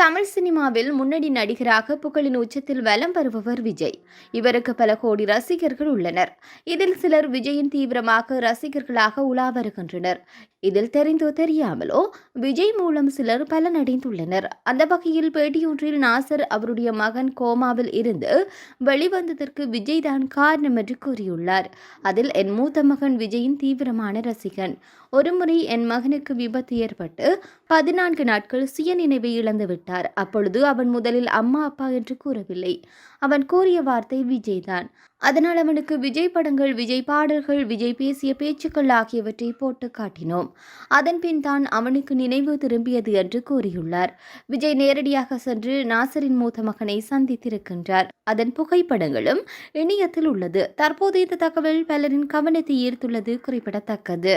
தமிழ் சினிமாவில் முன்னணி நடிகராக புகழின் உச்சத்தில் வலம் வருபவர் விஜய். இவருக்கு பல கோடி ரசிகர்கள் உள்ளனர். இதில் சிலர் விஜயின் தீவிரமாக ரசிகர்களாக உலா வருகின்றனர். இதில் தெரிந்தோ தெரியாமலோ விஜய் மூலம் சிலர் பலனடைந்துள்ளனர் அந்த வகையில் பேட்டியொன்றில் நாசர் அவருடைய மகன் கோமாவில் இருந்து வெளிவந்ததற்கு விஜய் தான் காரணம் என்று கூறியுள்ளார். அதில் என் மூத்த மகன் விஜயின் தீவிரமான ரசிகன். ஒருமுறை என் மகனுக்கு விபத்து ஏற்பட்டு பதினான்கு நாட்கள் சுயநினைவை இழந்துவிட்டார். விட்டார் அப்பொழுது அவன் முதலில் அம்மா அப்பா என்று கூறவில்லை. அவன் கூறிய வார்த்தை விஜய் தான் அதனால் அவனுக்கு விஜய் படங்கள் விஜய் பாடல்கள் விஜய் பேசிய பேச்சுக்கள் ஆகியவற்றை போட்டு காட்டினோம். அதன் பின் தான் அவனுக்கு நினைவு திரும்பியது என்று கூறியுள்ளார். விஜய் நேரடியாக சென்று நாசரின் மூத்த மகனை சந்தித்திருக்கின்றார். அதன் புகைப்படங்களும் இணையத்தில் உள்ளது. தற்போது இந்த தகவல் பலரின் கவனத்தை ஈர்த்துள்ளது குறிப்பிடத்தக்கது.